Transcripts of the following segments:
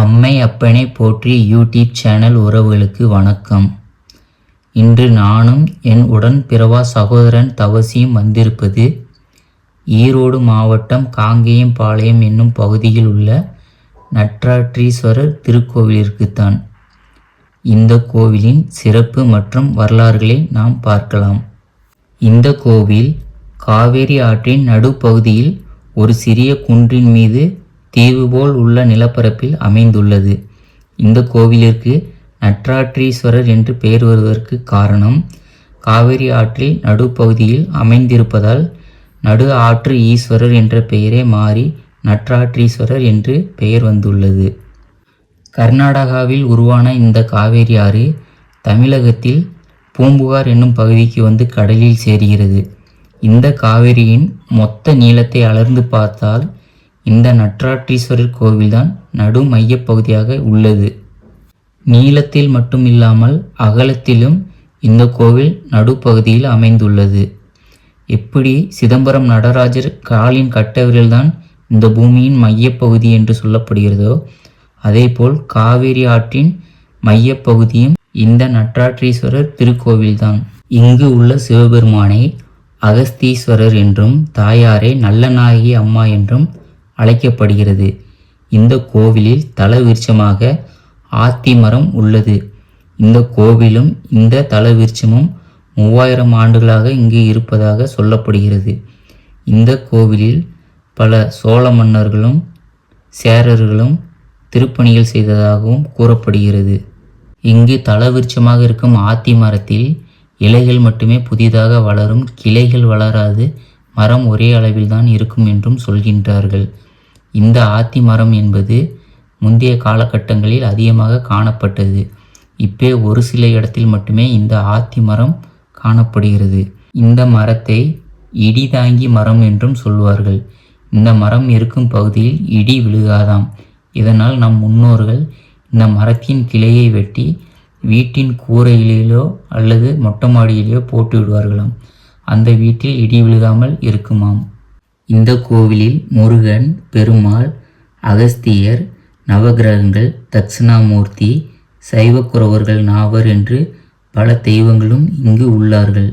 அம்மை அப்பனை போற்றி யூடியூப் சேனல் உறவுகளுக்கு வணக்கம். இன்று நானும் என் உடன் பிறவா சகோதரன் தவசியும் வந்திருப்பது ஈரோடு மாவட்டம் காங்கேயம் பாளையம் என்னும் பகுதியில் உள்ள நற்றாற்றீஸ்வரர் திருக்கோவிலிற்குத்தான். இந்த கோவிலின் சிறப்பு மற்றும் வரலாறுகளை நாம் பார்க்கலாம். இந்த கோவில் காவேரி ஆற்றின் நடுப்பகுதியில் ஒரு சிறிய குன்றின் மீது தீவு போல் உள்ள நிலப்பரப்பில் அமைந்துள்ளது. இந்த கோவிலிற்கு நற்றாற்றீஸ்வரர் என்று பெயர் வருவதற்கு காரணம் காவிரி ஆற்றில் நடுப்பகுதியில் அமைந்திருப்பதால் நடு ஆற்று ஈஸ்வரர் என்ற பெயரே மாறி நற்றாற்றீஸ்வரர் என்று பெயர் வந்துள்ளது. கர்நாடகாவில் உருவான இந்த காவேரி ஆறு தமிழகத்தில் பூம்புகார் என்னும் பகுதிக்கு வந்து கடலில் சேர்கிறது. இந்த காவிரியின் மொத்த நீளத்தை அளர்ந்து பார்த்தால் இந்த நட்ராட்டீஸ்வரர் கோவில்தான் நடு மையப்பகுதியாக உள்ளது. நீளத்தில் மட்டும் இல்லாமல் அகலத்திலும் இந்த கோவில் நடுப்பகுதியில் அமைந்துள்ளது. எப்படி சிதம்பரம் நடராஜர் காலின் கட்டவிரல்தான் இந்த பூமியின் மையப்பகுதி என்று சொல்லப்படுகிறதோ அதேபோல் காவேரி ஆற்றின் மையப்பகுதியும் இந்த நட்ராற்றீஸ்வரர் திருக்கோவில்தான். இங்கு உள்ள சிவபெருமானை அகஸ்தீஸ்வரர் என்றும் தாயாரை நல்லநாயகி அம்மா என்றும் அழைக்கப்படுகிறது. இந்த கோவிலில் தல விருட்சமாக ஆத்தி மரம் உள்ளது. இந்த கோவிலும் இந்த தல விருட்சமும் மூவாயிரம் ஆண்டுகளாக இங்கு இருப்பதாக சொல்லப்படுகிறது. இந்த கோவிலில் பல சோழ மன்னர்களும் சேரர்களும் திருப்பணிகள் செய்ததாகவும் கூறப்படுகிறது. இங்கு தலவிருட்சமாக இருக்கும் ஆத்தி மரத்தில் இலைகள் மட்டுமே புதிதாக வளரும் கிளைகள் வளராது மரம் ஒரே அளவில்தான் இருக்கும் என்றும் சொல்கின்றார்கள். இந்த ஆத்தி மரம் என்பது முந்தைய காலகட்டங்களில் அதிகமாக காணப்பட்டது. இப்போ ஒரு சில இடத்தில் மட்டுமே இந்த ஆத்தி மரம் காணப்படுகிறது. இந்த மரத்தை இடி தாங்கி மரம் என்றும் சொல்வார்கள். இந்த மரம் இருக்கும் பகுதியில் இடி விழுகாதாம். இதனால் நம் முன்னோர்கள் இந்த மரத்தின் கிளையை வெட்டி வீட்டின் கூரையிலோ அல்லது மொட்டை மாடியிலோ போட்டு விடுவார்களாம். அந்த வீட்டில் இடி விழுகாமல் இருக்குமாம். இந்த கோவிலில் முருகன் பெருமாள் அகஸ்தியர் நவகிரகங்கள் தட்சிணாமூர்த்தி சைவக்குறவர்கள் நாவர் என்று பல தெய்வங்களும் இங்கு உள்ளார்கள்.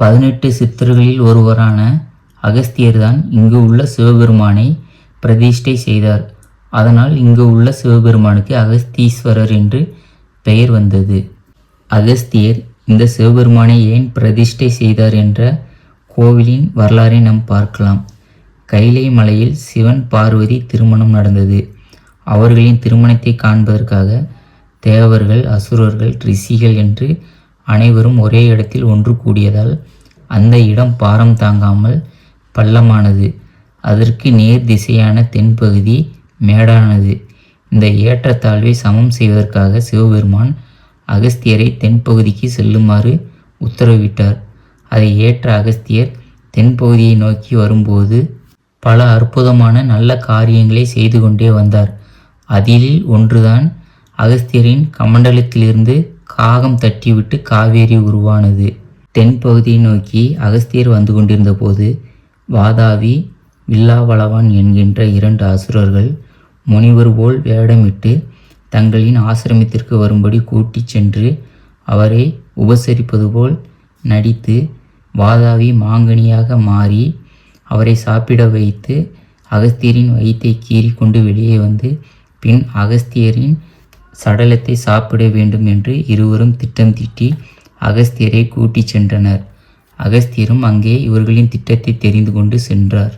பதினெட்டு சித்தர்களில் ஒருவரான அகஸ்தியர்தான் இங்கு உள்ள சிவபெருமானை பிரதிஷ்டை செய்தார். அதனால் இங்கு உள்ள சிவபெருமானுக்கு அகஸ்தீஸ்வரர் என்று பெயர் வந்தது. அகஸ்தியர் இந்த சிவபெருமானை ஏன் பிரதிஷ்டை செய்தார் என்ற கோவிலின் வரலாறை நாம் பார்க்கலாம். கைலை மலையில் சிவன் பார்வதி திருமணம் நடந்தது. அவர்களின் திருமணத்தை காண்பதற்காக தேவர்கள் அசுரர்கள் ரிஷிகள் என்று அனைவரும் ஒரே இடத்தில் ஒன்று கூடியதால் அந்த இடம் பாரம் தாங்காமல் பள்ளமானது. அதற்கு நேர் திசையான தென்பகுதி மேடானது. இந்த ஏற்றத்தாழ்வை சமம் செய்வதற்காக சிவபெருமான் அகஸ்தியரை தென்பகுதிக்கு செல்லுமாறு உத்தரவிட்டார். அதை ஏற்ற அகஸ்தியர் தென்பகுதியை நோக்கி வரும்போது பல அற்புதமான நல்ல காரியங்களை செய்து கொண்டே வந்தார். அதில் ஒன்றுதான் அகஸ்தியரின் கமண்டலத்திலிருந்து காகம் தட்டிவிட்டு காவேரி உருவானது. தென்பகுதியை நோக்கி அகஸ்தியர் வந்து கொண்டிருந்த போது வாதாவி வில்லாவளவான் என்கின்ற இரண்டு அசுரர்கள் முனிவர் போல் வேடமிட்டு தங்களின் ஆசிரமத்திற்கு வரும்படி கூட்டிச் சென்று அவரை உபசரிப்பது போல் நடித்து வாதாவி மாங்கனியாக மாறி அவரை சாப்பிட வைத்து அகஸ்தியரின் வயிற்றை கீறி கொண்டு வெளியே வந்து பின் அகஸ்தியரின் சடலத்தை சாப்பிட வேண்டும் என்று இருவரும் திட்டம் தீட்டி அகஸ்தியரை கூட்டிச் சென்றனர். அகஸ்தியரும் அங்கே இவர்களின் திட்டத்தை தெரிந்து கொண்டு சென்றார்.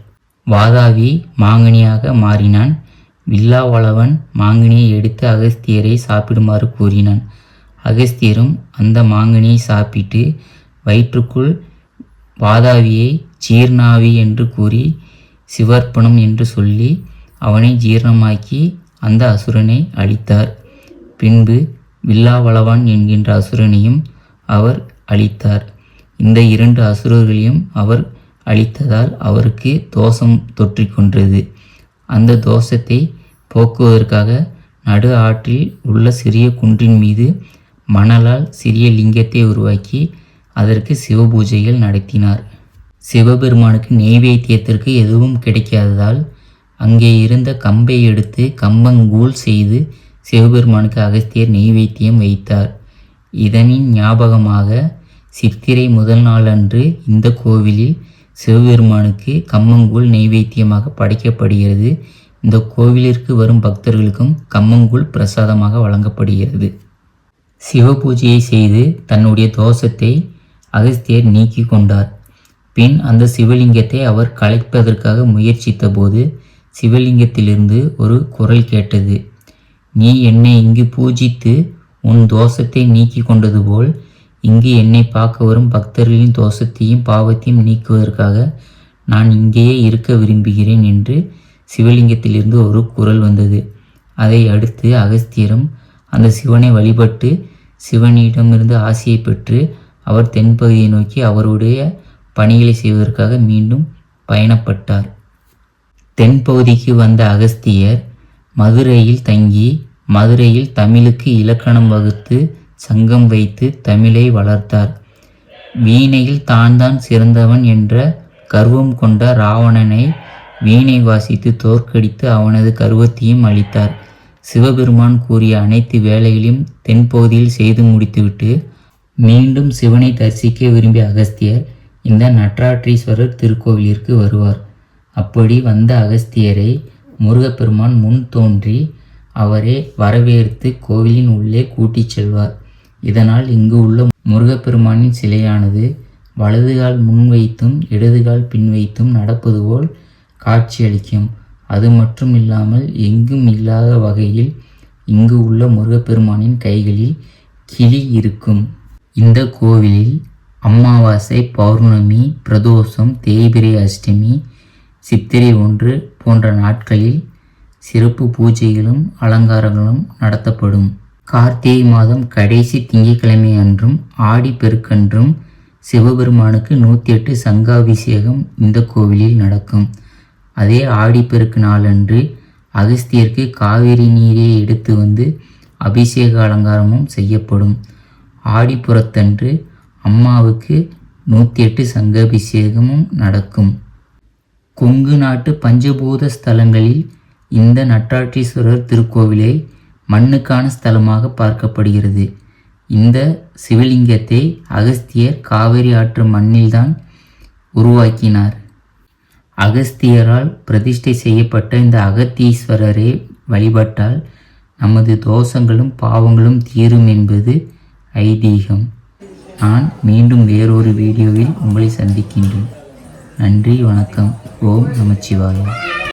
வாதாவி மாங்கனியாக மாறினான். வில்லாவளவன் மாங்கனியை எடுத்து அகஸ்தியரை சாப்பிடுமாறு கூறினான். அகஸ்தியரும் அந்த மாங்கனியை சாப்பிட்டு வயிற்றுக்குள் வாதாவியை ஜீர்ணாவி என்று கூறி சிவர்ப்பணம் என்று சொல்லி அவனை ஜீரணமாக்கி அந்த அசுரனை அழித்தார். பின்பு வில்லாவளவான் என்கின்ற அசுரனையும் அவர் அழித்தார். இந்த இரண்டு அசுரர்களையும் அவர் அழித்ததால் அவருக்கு தோஷம் தொற்றிக்கொண்டது அந்த தோஷத்தை போக்குவதற்காக நடு ஆற்றில் உள்ள சிறிய குன்றின் மீது மணலால் சிறிய லிங்கத்தை உருவாக்கி அதற்கு சிவபூஜைகள் நடத்தினார். சிவபெருமானுக்கு நெய்வேத்தியத்திற்கு எதுவும் கிடைக்காததால் அங்கே இருந்த கம்பை எடுத்து கம்பங்கூழ் செய்து சிவபெருமானுக்கு அகஸ்தியர் நெய்வேத்தியம் வைத்தார். இதனின் ஞாபகமாக சித்திரை முதல் நாளன்று இந்த கோவிலில் சிவபெருமானுக்கு கம்மங்கூழ் நெய்வேத்தியமாக படைக்கப்படுகிறது. இந்த கோவிலிற்கு வரும் பக்தர்களுக்கும் கம்மங்கூழ் பிரசாதமாக வழங்கப்படுகிறது. சிவபூஜையை செய்து தன்னுடைய தோஷத்தை அகஸ்தியர் நீக்கி கொண்டார். பின் அந்த சிவலிங்கத்தை அவர் கலைப்பதற்காக முயற்சித்தபோது சிவலிங்கத்திலிருந்து ஒரு குரல் கேட்டது. நீ என்னை இங்கு பூஜித்து உன் தோஷத்தை நீக்கி கொண்டது போல் இங்கு என்னை பார்க்க வரும் பக்தர்களின் தோஷத்தையும் பாவத்தையும் நீக்குவதற்காக நான் இங்கேயே இருக்க விரும்புகிறேன் என்று சிவலிங்கத்திலிருந்து ஒரு குரல் வந்தது. அதை அடுத்து அகஸ்தியரும் அந்த சிவனை வழிபட்டு சிவனிடமிருந்து ஆசையை பெற்று அவர் தென்பகுதியை நோக்கி அவருடைய பணிகளை செய்வதற்காக மீண்டும் பயணப்பட்டார். தென்பகுதிக்கு வந்த அகஸ்தியர் மதுரையில் தங்கி மதுரையில் தமிழுக்கு இலக்கணம் வகுத்து சங்கம் வைத்து தமிழை வளர்த்தார். வீணையில் தான் தான் சிறந்தவன் என்ற கர்வம் கொண்ட ராவணனை வீணை வாசித்து தோற்கடித்து அவனது கர்வத்தையும் அளித்தார் சிவபெருமான் கூறிய அனைத்து வேலைகளையும் தென்பகுதியில் செய்து முடித்துவிட்டு மீண்டும் சிவனை தரிசிக்க விரும்பிய அகஸ்தியர் இந்த நட்ராற்றீஸ்வரர் திருக்கோவிலிற்கு வருவார். அப்படி வந்த அகஸ்தியரை முருகப்பெருமான் முன் தோன்றி அவரை வரவேற்று கோவிலின் உள்ளே கூட்டிச் செல்வார். இதனால் இங்கு உள்ள முருகப்பெருமானின் சிலையானது வலதுகால் முன் வைத்தும் இடதுகால் பின் வைத்தும் நடப்பது போல் காட்சியளிக்கும். அது மட்டும் இல்லாமல் எங்கும் இல்லாத வகையில் இங்கு உள்ள முருகப்பெருமானின் கைகளில் கிளி இருக்கும். இந்த கோவிலில் அமாவாசை பௌர்ணமி பிரதோஷம் தேய்பிரை அஷ்டமி சித்திரை ஒன்று போன்ற நாட்களில் சிறப்பு பூஜைகளும் அலங்காரங்களும் நடத்தப்படும். கார்த்திகை மாதம் கடைசி திங்கட்கிழமை அன்றும் ஆடி பெருக்கன்றும் சிவபெருமானுக்கு நூற்றி எட்டு சங்காபிஷேகம் இந்த கோவிலில் நடக்கும். அதே ஆடிப்பெருக்கு நாளன்று அகஸ்தியருக்கு காவிரி நீரை எடுத்து வந்து அபிஷேக அலங்காரமும் செய்யப்படும். ஆடிப்புறத்தன்று அம்மாவுக்கு நூற்றி எட்டு சங்காபிஷேகமும் நடக்கும். கொங்கு நாட்டு பஞ்சபூத ஸ்தலங்களில் இந்த நட்டாற்றீஸ்வரர் திருக்கோவிலை மண்ணுக்கான ஸ்தலமாக பார்க்கப்படுகிறது. இந்த சிவலிங்கத்தை அகஸ்தியர் காவிரி ஆற்று மண்ணில்தான் உருவாக்கினார். அகஸ்தியரால் பிரதிஷ்டை செய்யப்பட்ட இந்த அகத்தீஸ்வரரை வழிபட்டால் நமது தோஷங்களும் பாவங்களும் தீரும் என்பது ஐதீகம். நான் மீண்டும் வேறொரு வீடியோவில் உங்களை சந்திக்கின்றேன். நன்றி வணக்கம். ஓம் நமச்சிவாயா